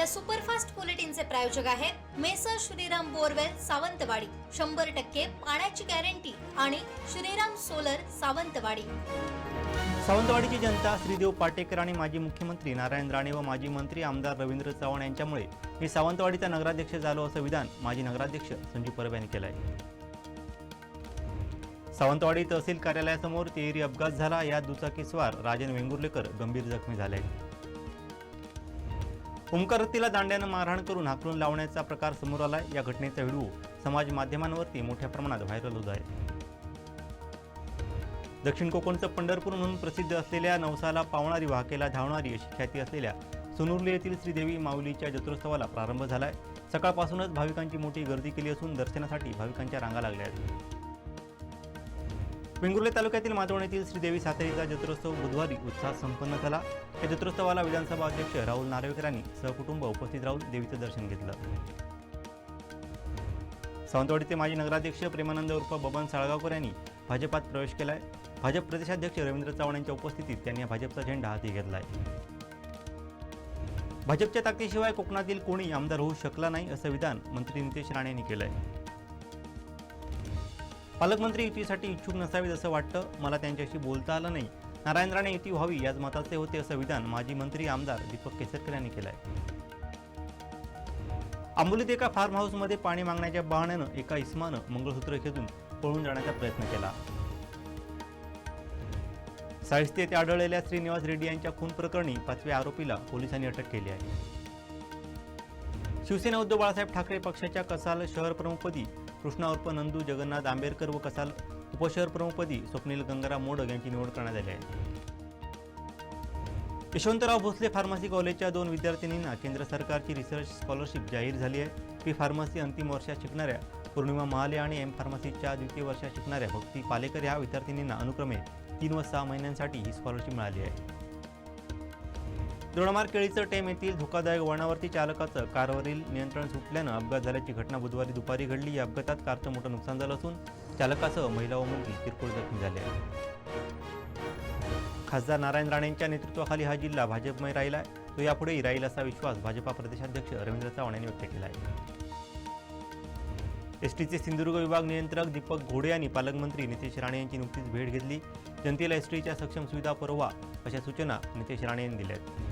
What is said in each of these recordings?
या सुपरफास्ट बुलेटिनचे प्रायोजक आहेत मेसर श्रीराम बोरवेल सावंतवाडी. शंभर टक्के पाण्याची गॅरंटी आणि श्रीराम सोलर सावंतवाडी. सावंतवाडीची जनता श्रीदेव पाटेकर आणि माजी मुख्यमंत्री नारायण राणे व माजी मंत्री आमदार रवींद्र चव्हाण यांच्यामुळे मी सावंतवाडीचा नगराध्यक्ष झालो असं विधान माजी नगराध्यक्ष संजीव परब यांनी केलं आहे सावंतवाडी तहसील कार्यालयासमोर तेरी अपघात झाला या दुचाकीस्वार राजन वेंगुर्लेकर गंभीर जखमी झाले. ओमकारतीला दांड्यानं मारहाण करून हाकलून लावण्याचा प्रकार समोर आला या घटनेचा व्हिडिओ समाज माध्यमांवरती मोठ्या प्रमाणात व्हायरल होत आहे. दक्षिण कोकणचं पंढरपूर म्हणून प्रसिद्ध असलेल्या नवसाला पावणारी वाहकेला धावणारी अशी ख्याती असलेल्या सोनुर्ली येथील श्रीदेवी माऊलीच्या जत्रोत्सवाला प्रारंभ झाला आहे सकाळपासूनच भाविकांची मोठी गर्दी केली असून दर्शनासाठी भाविकांच्या रांगा लागल्या आहेत. वेंगुर्ले तालुक्यातील मातवण येथील श्रीदेवी सातेरीचा जत्रोत्सव बुधवारी उत्साहात संपन्न झाला. या जत्रोत्सवाला विधानसभा अध्यक्ष राहुल नार्वेकर यांनी सहकुटुंब उपस्थित राहून देवीचं दर्शन घेतलं. सावंतवाडीचे माजी नगराध्यक्ष प्रेमानंद उर्फ बबन साळगावकर यांनी भाजपात प्रवेश केला आहे भाजप प्रदेशाध्यक्ष रवींद्र चव्हाण यांच्या उपस्थितीत त्यांनी भाजपचा झेंडा हाती घेतला आहे भाजपच्या ताकदीशिवाय कोकणातील कोणी आमदार होऊ शकला नाही असं विधान मंत्री नितेश राणे यांनी आहे पालकमंत्री युतीसाठी इच्छुक नसावेत असं वाटतं. मला त्यांच्याशी बोलता आलं नाही. नारायण राणे युती व्हावी याच मताचे होते असं विधान माजी मंत्री आमदार दीपक केसरकर यांनी केलंय. आंबोलीत एका फार्म हाऊसमध्ये पाणी मागण्याच्या बहाण्यानं एका इस्मानं मंगळसूत्र खेचून पळून जाण्याचा प्रयत्न केला. साहित्य येथे आढळलेल्या श्रीनिवास रेड्डी यांच्या खून प्रकरणी पाचव्या आरोपीला पोलिसांनी अटक केली आहे. शिवसेना उद्धव बाळासाहेब ठाकरे पक्षाच्या कसाल शहर प्रमुखपदी कृष्णा उर्फ नंदू जगन्नाथ आंबेडकर व कसाल उपशहर प्रमुखपदी स्वप्नील गंगाराम मोडक यांची निवड करण्यात आली आहे. यशवंतराव भोसले फार्मसी कॉलेजच्या दोन विद्यार्थिनींना केंद्र सरकारची रिसर्च स्कॉलरशिप जाहीर झाली आहे. पी फार्मसी अंतिम वर्षात शिकणाऱ्या पौर्णिमा महाले आणि एम फार्मसीच्या द्वितीय वर्षात शिकणाऱ्या भक्ती पालेकर या विद्यार्थिनींना अनुक्रमे तीन व सहा महिन्यांसाठी ही स्कॉलरशिप मिळाली आहे. द्रोणमार्ग केळीचं टेम येथील धोकादायक वळणावरती चालकाचं कारवरील नियंत्रण सुटल्यानं अपघात झाल्याची घटना बुधवारी दुपारी घडली. या अपघातात कारचं मोठं नुकसान झालं असून चालकासह महिला व मुलगी किरकोळ जखमी झाले आहे खासदार नारायण राणेंच्या नेतृत्वाखाली हा जिल्हा भाजपमय राहिला आहे तो यापुढेही राहील असा विश्वास भाजपा प्रदेशाध्यक्ष रवींद्र चव्हाण यांनी व्यक्त केला आहे एस टीचे सिंधुदुर्ग विभाग नियंत्रक दीपक घोडे यांनी पालकमंत्री नितेश राणे यांची नुकतीच भेट घेतली. जनतेला एस टीच्या सक्षम सुविधा पुरवा अशा सूचना नितेश राणे यांनी दिल्या आहेत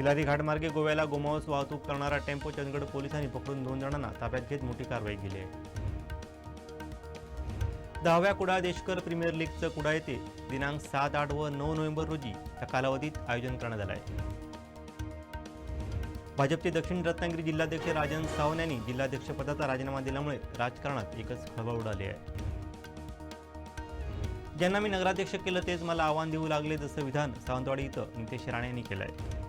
तिलारी घाटमार्गे गोव्याला गोमावस वाहतूक करणारा टेम्पो चंदगड पोलिसांनी पकडून दोन जणांना ताब्यात घेत मोठी कारवाई केली आहे. दहाव्या कुडाळ देशकर प्रीमियर लीगचं कुडा येथे दिनांक सात आठ व नऊ नोव्हेंबर रोजी या कालावधीत आयोजन करण्यात आलं आहे. भाजपचे दक्षिण रत्नागिरी जिल्हाध्यक्ष राजन सावन यांनी जिल्हाध्यक्षपदाचा राजीनामा दिल्यामुळे राजकारणात एकच खळबळ उडाली आहे. ज्यांना मी नगराध्यक्ष केलं तेच मला आव्हान देऊ लागले जसं विधान सावंतवाडी इथं नितेश राणे यांनी केलं आहे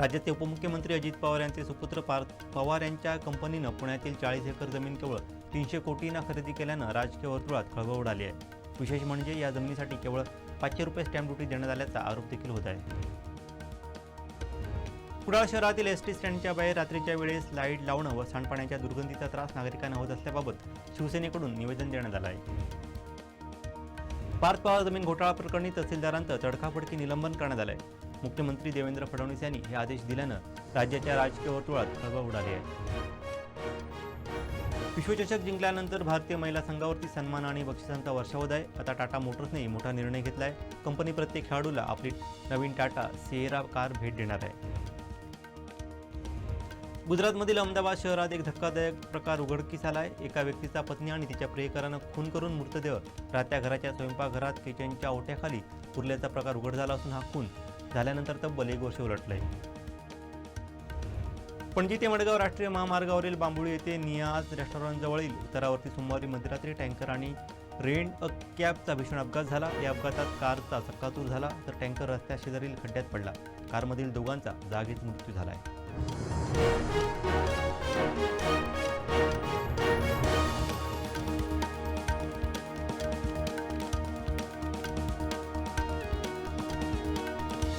राज्याचे उपमुख्यमंत्री अजित पवार यांचे सुपुत्र पार्थ पवार यांच्या कंपनीनं पुण्यातील चाळीस एकर जमीन केवळ तीनशे कोटींना खरेदी केल्यानं राजकीय वर्तुळात खळबळ उडाली आहे. विशेष म्हणजे या जमिनीसाठी केवळ पाचशे रुपये स्टॅम्प ड्युटी देण्यात आल्याचा आरोप देखील होत आहे. कुडाळ शहरातील एस टी स्टँडच्या बाहेर रात्रीच्या वेळेस लाइट लावणं व सांडपाण्याच्या दुर्गंधीचा त्रास नागरिकांना होत असल्याबाबत शिवसेनेकडून निवेदन देण्यात आलं आहे. पार्थ पवार जमीन घोटाळा प्रकरणी तहसीलदारांचं तडकाफडकी निलंबन करण्यात आलंय. मुख्यमंत्री देवेंद्र फडणवीस यांनी हे आदेश दिल्यानं राज्याच्या राजकीय वर्तुळात खळबळ उडाली आहे. विश्वचषक जिंकल्यानंतर भारतीय महिला संघावरती सन्मान आणि बक्षिसांचा वर्षावध आहे. आता टाटा मोटर्सने मोठा निर्णय घेतला आहे कंपनी प्रत्येक खेळाडूला आपली नवीन टाटा सिएरा कार भेट देणार आहे. गुजरातमधील अहमदाबाद शहरात एक धक्कादायक प्रकार उघडकीस आला आहे एका व्यक्तीचा पत्नी आणि तिच्या प्रियकरानं खून करून मृतदेह राहत्या घराच्या स्वयंपाकघरात किचनच्या ओट्याखाली पुरल्याचा प्रकार उघड झाला असून हा खून झाल्यानंतर तब्बल एक वर्ष उलटलंय. पणजी ते मडगाव राष्ट्रीय महामार्गावरील बांबुळी येथे नियाज रेस्टॉरंटजवळील उतरावरती सोमवारी मध्यरात्री टँकर आणि रेंट अ कॅबचा भीषण अपघात झाला. या अपघातात कारचा चक्काचूर झाला तर टँकर रस्त्या शेजारील खड्ड्यात पडला. कारमधील दोघांचा जागीच मृत्यू झाला आहे